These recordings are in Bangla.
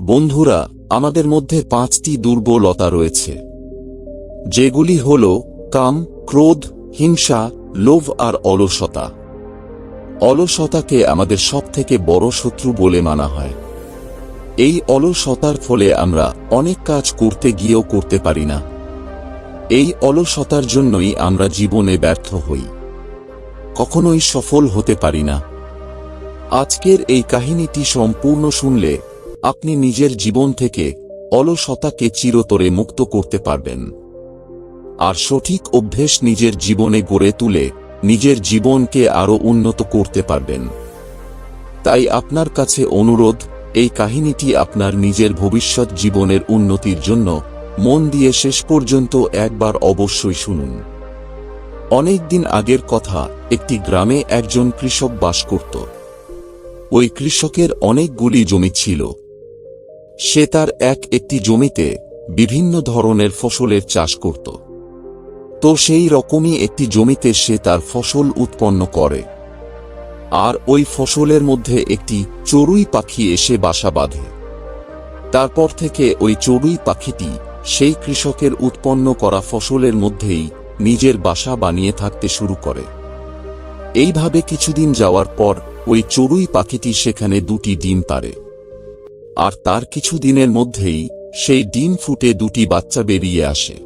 বন্ধুরা, আমাদের মধ্যে পাঁচটি দুর্বলতা রয়েছে। যেগুলি হল কাম, ক্রোধ, হিংসা, লোভ আর অলসতা। অলসতাকে আমাদের সবথেকে বড় শত্রু বলে মানা হয়। এই অলসতার ফলে আমরা অনেক কাজ করতে গিয়েও করতে পারি না। এই অলসতার জন্যই আমরা জীবনে ব্যর্থ হই। কখনোই সফল হতে পারি না। আজকের এই কাহিনীটি সম্পূর্ণ শুনলে আপনি নিজের জীবন থেকে অলসতাকে চিরতরে মুক্ত করতে পারবেন। আর সঠিক অভ্যেস নিজের জীবনে গড়ে তুলে নিজের জীবনকে আরও উন্নত করতে পারবেন। তাই আপনার কাছে অনুরোধ, এই কাহিনীটি আপনার নিজের ভবিষ্যৎ জীবনের উন্নতির জন্য মন দিয়ে শেষ পর্যন্ত একবার অবশ্যই শুনুন। অনেক দিন আগের কথা, একটি গ্রামে একজন কৃষক বাস করত। ওই কৃষকের অনেকগুলি জমি ছিল। সে তার এক একটি জমিতে বিভিন্ন ধরনের ফসলের চাষ করত। তো সেই রকমই একটি জমিতে সে তার ফসল উৎপন্ন করে। আর ওই ফসলের মধ্যে একটি চড়ুই পাখি এসে বাসা বাঁধে। তারপর থেকে ওই চড়ুই পাখিটি সেই কৃষকের উৎপন্ন করা ফসলের মধ্যেই নিজের বাসা বানিয়ে থাকতে শুরু করে। এইভাবে কিছুদিন যাওয়ার পর ওই চড়ুই পাখিটি সেখানে দুটি ডিম পারে আর তার কিছু দিনের মধ্যেই সেই ডিম ফুটে দুটি বাচ্চা বেরিয়ে আসে।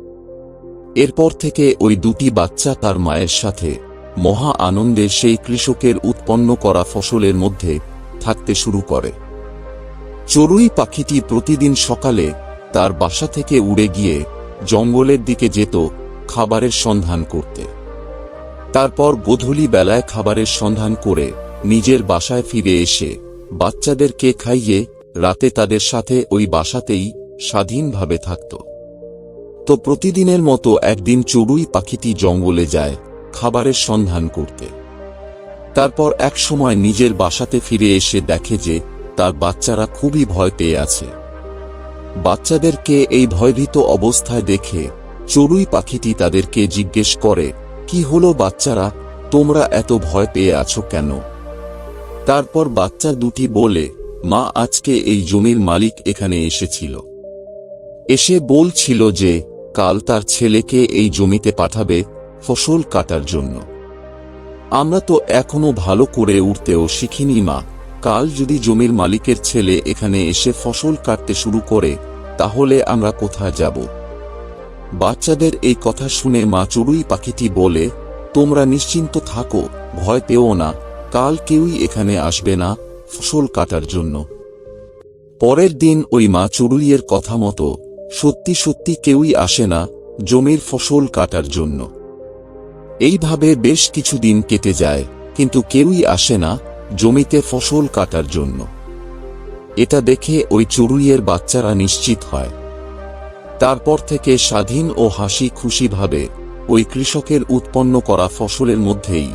এরপর থেকে ওই দুটি বাচ্চা তার মায়ের সাথে মহা আনন্দে সেই কৃষকের উৎপন্ন করা ফসলের মধ্যে থাকতে শুরু করে। চড়ুই পাখিটি প্রতিদিন সকালে তার বাসা থেকে উড়ে গিয়ে জঙ্গলের দিকে যেত খাবারের সন্ধান করতে। তারপর গোধূলি বেলায় খাবারের সন্ধান করে নিজের বাসায় ফিরে এসে বাচ্চাদেরকে খাইয়ে রাতে তাদের সাথে ওই বাসাতেই স্বাধীনভাবে থাকত। তো প্রতিদিনের মতো একদিন চড়ুই পাখিটি জঙ্গলে যায়, খাবারের সন্ধান করতে। তারপর এক সময় নিজের বাসাতে ফিরে এসে দেখে যে তার বাচ্চারা খুবই ভয় পেয়ে আছে। বাচ্চাদেরকে এই ভয়ভীত অবস্থায় দেখে চড়ুই পাখিটি তাদেরকে জিজ্ঞেস করে, কি হলো বাচ্চারা? তোমরা এত ভয় পেয়ে আছো কেন? তারপর বাচ্চা দুটি বলে মা আজকে এই জমির মালিক এখানে এসেছিল। এসে বলছিল যে, কাল তার ছেলেকে এই জমিতে পাঠাবে ফসল কাটার জন্য। আমরা তো এখনও ভালো করে উঠতেও শিখিনি মা। কাল যদি জমির মালিকের ছেলে এখানে এসে ফসল কাটতে শুরু করে, তাহলে আমরা কোথায় যাব? বাচ্চাদের এই কথা শুনে মা চড়ুই পাখিটি বলে, তোমরা নিশ্চিন্ত থাকো, ভয় পেও না, কাল কেউই এখানে আসবে না। ফসল কাটার জন্য। পরের দিন ওই মা চড়ুইয়ের কথা মতো সত্যি সত্যি কেউই আসে না জমির ফসল কাটার জন্য। এইভাবে বেশ কিছুদিন কেটে যায়, কিন্তু কেউই আসে না জমিতে ফসল কাটার জন্য। এটা দেখে ওই চড়ুইয়ের বাচ্চারা নিশ্চিত হয়। তারপর থেকে স্বাধীন ও হাসি খুশিভাবে ওই কৃষকের উৎপন্ন করা ফসলের মধ্যেই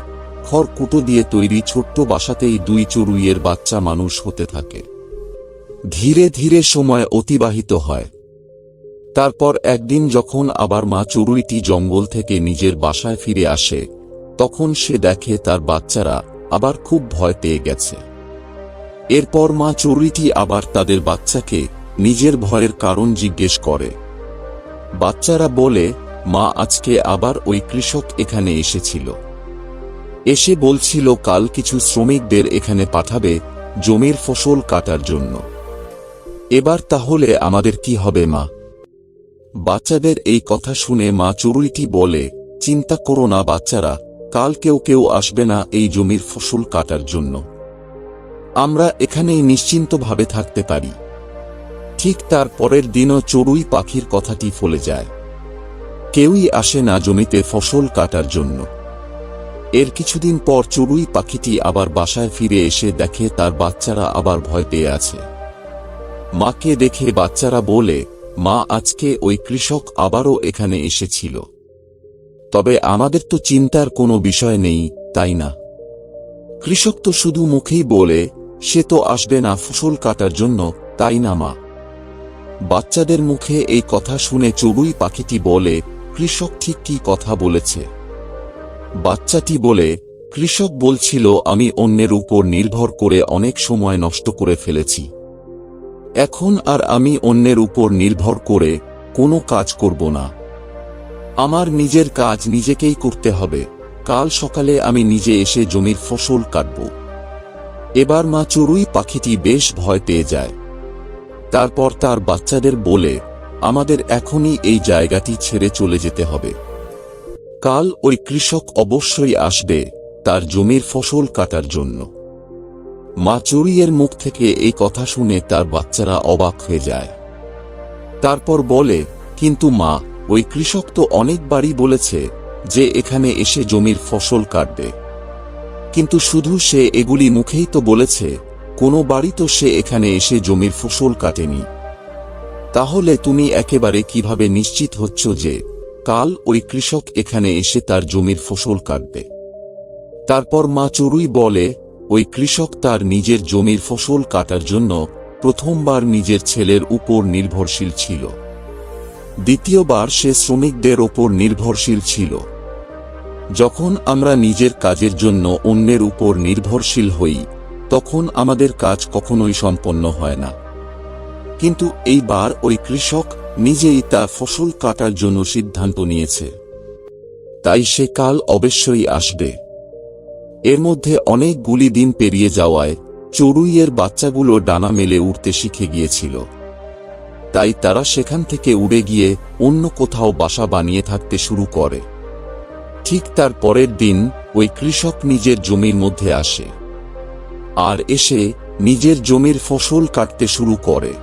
খড়কুটো দিয়ে তৈরি ছোট্ট বাসাতেই দুই চড়ুইয়ের বাচ্চা মানুষ হতে থাকে। ধীরে ধীরে সময় অতিবাহিত হয়। তারপর একদিন যখন আবার মা চড়ুইটি জঙ্গল থেকে নিজের বাসায় ফিরে আসে, তখন সে দেখে তার বাচ্চারা আবার খুব ভয় পেয়ে গেছে। এরপর মা চড়ুইটি আবার তাদের বাচ্চাকে নিজের ভয়ের কারণ জিজ্ঞেস করে। বাচ্চারা বলে, মা আজকে আবার ওই কৃষক এখানে এসেছিল। এসে বলছিল, কাল কিছু শ্রমিকদের এখানে পাঠাবে জমির ফসল কাটার জন্য। এবার তাহলে আমাদের কি হবে, মা? বাচ্চাদের এই কথা শুনে মা চড়ুইটি বলে, চিন্তা করো না বাচ্চারা, কাল কেউ কেউ আসবে না এই জমির ফসল কাটার জন্য। আমরা এখানেই নিশ্চিন্তভাবে থাকতে পারি। ঠিক তার পরের দিনও চড়ুই পাখির কথাটি ফলে যায়। কেউই আসে না জমিতে ফসল কাটার জন্য। এর কিছুদিন পর চড়ুই পাখিটি আবার বাসায় ফিরে এসে দেখে তার বাচ্চারা আবার ভয় পেয়ে আছে। মাকে দেখে বাচ্চারা বলে, মা, আজকে ওই কৃষক আবারও এখানে এসেছিল। তবে আমাদের তো চিন্তার কোনো বিষয় নেই, তাই না? কৃষক তো শুধু মুখেই বলে, সে তো আসবে না ফসল কাটার জন্য, তাই না, মা? বাচ্চাদের মুখে এই কথা শুনে চড়ুই পাখিটি বলে, কৃষক ঠিক কি কথা বলেছে? বাচ্চাটি বলে, কৃষক বলছিল আমি অন্যের উপর নির্ভর করে অনেক সময় নষ্ট করে ফেলেছি। এখন আর আমি অন্যের উপর নির্ভর করে কোনো কাজ করব না। আমার নিজের কাজ নিজেকেই করতে হবে। কাল সকালে আমি নিজে এসে জমির ফসল কাটব। এবার মা চড়ুই পাখিটি বেশ ভয় পেয়ে যায়। তারপর তার বাচ্চাদের বলে, আমাদের এখনই এই জায়গাটি ছেড়ে চলে যেতে হবে। কাল ওই কৃষক অবশ্যই আসবে তার জমির ফসল কাটার জন্য। মা চড়ুইয়ের মুখ থেকে এই কথা শুনে তার বাচ্চারা অবাক হয়ে যায়। তারপর বলে, কিন্তু মা, ওই কৃষক তো অনেকবারই বলেছে যে এখানে এসে জমির ফসল কাটবে। কিন্তু শুধু সে এগুলি মুখেই তো বলেছে কোনো বাড়ি তো সে এখানে এসে জমির ফসল কাটেনি। তাহলে তুমি একেবারে কীভাবে নিশ্চিত হচ্ছ যে কাল ওই কৃষক এখানে এসে তার জমির ফসল কাটবে। তারপর মা চড়ুই বলে, ওই কৃষক তার নিজের জমির ফসল কাটার জন্য প্রথমবার নিজের ছেলের উপর নির্ভরশীল ছিল। দ্বিতীয়বার সে শ্রমিকদের ওপর নির্ভরশীল ছিল। যখন আমরা নিজের কাজের জন্য অন্যের উপর নির্ভরশীল হই, তখন আমাদের কাজ কখনোই সম্পন্ন হয় না। কিন্তু এইবার ওই কৃষক নিজেই তা ফসল কাটার জন্য সিদ্ধান্ত নিয়েছে। তাই সে কাল অবশ্যই আসবে। এর মধ্যে অনেকগুলি দিন পেরিয়ে যাওয়ায় চড়ুইয়ের বাচ্চাগুলো ডানা মেলে উড়তে শিখে গিয়েছিল। তাই তারা সেখান থেকে উড়ে গিয়ে অন্য কোথাও বাসা বানিয়ে থাকতে শুরু করে। ঠিক তার পরের দিন ওই কৃষক নিজের জমির মধ্যে আসে। আর এসে নিজের জমির ফসল কাটতে শুরু করে।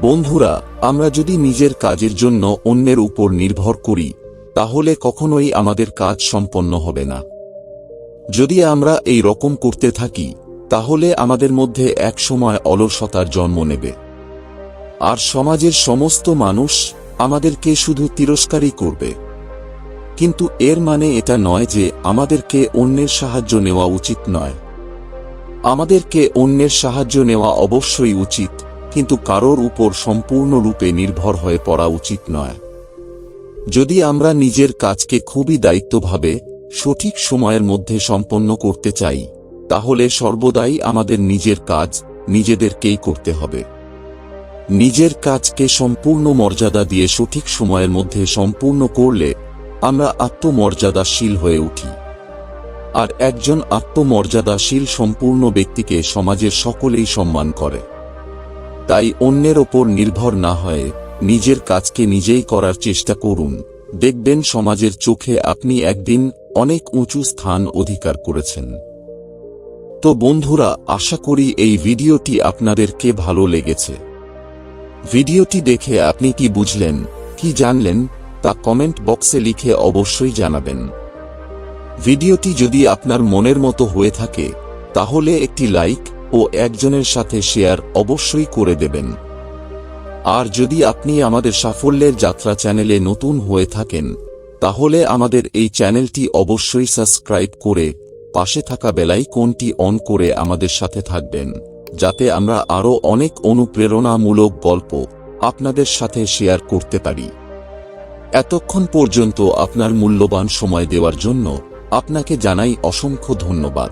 বন্ধুরা আমরা যদি নিজের কাজের জন্য অন্যের উপর নির্ভর করি, তাহলে কখনোই আমাদের কাজ সম্পন্ন হবে না। যদি আমরা এই রকম করতে থাকি, তাহলে আমাদের মধ্যে এক সময় অলসতার জন্ম নেবে। আর সমাজের সমস্ত মানুষ আমাদেরকে শুধু তিরস্কারই করবে। কিন্তু এর মানে এটা নয় যে আমাদেরকে অন্যের সাহায্য নেওয়া উচিত নয়। আমাদেরকে অন্যের সাহায্য নেওয়া অবশ্যই উচিত। কিন্তু কারোর উপর সম্পূর্ণরূপে নির্ভর হয়ে পড়া উচিত নয়। যদি আমরা নিজের কাজকে খুবই দায়িত্বভাবে, সঠিক সময়ের মধ্যে সম্পন্ন করতে চাই, তাহলে সর্বদাই আমাদের নিজের কাজ, নিজেদেরকেই করতে হবে। নিজের কাজকে সম্পূর্ণ মর্যাদা দিয়ে সঠিক সময়ের মধ্যে সম্পূর্ণ করলে, আমরা আত্মমর্যাদাশীল হয়ে উঠি। আর একজন আত্মমর্যাদাশীল সম্পূর্ণ ব্যক্তিকে সমাজের সকলেই সম্মান করে। তাই অন্যের ওপর নির্ভর না হয়ে নিজের কাজকে নিজেই করার চেষ্টা করুন। দেখবেন সমাজের চোখে আপনি একদিন অনেক উঁচু স্থান অধিকার করেছেন। তো বন্ধুরা, আশা করি এই ভিডিওটি আপনাদেরকে ভালো লেগেছে। ভিডিওটি দেখে আপনি কি বুঝলেন, কি জানলেন, তা কমেন্ট বক্সে লিখে অবশ্যই জানাবেন। ভিডিওটি যদি আপনার মনের মতো হয়ে থাকে, তাহলে একটি লাইক ও একজনের সাথে শেয়ার অবশ্যই করে দেবেন। আর যদি আপনি আমাদের সাফল্যের যাত্রা চ্যানেলে নতুন হয়ে থাকেন, তাহলে আমাদের এই চ্যানেলটি অবশ্যই সাবস্ক্রাইব করে পাশে থাকা বেলাই কোনটি অন করে আমাদের সাথে থাকবেন, যাতে আমরা আরও অনেক অনুপ্রেরণামূলক গল্প আপনাদের সাথে শেয়ার করতে পারি। এতক্ষণ পর্যন্ত আপনার মূল্যবান সময় দেওয়ার জন্য আপনাকে জানাই অসংখ্য ধন্যবাদ।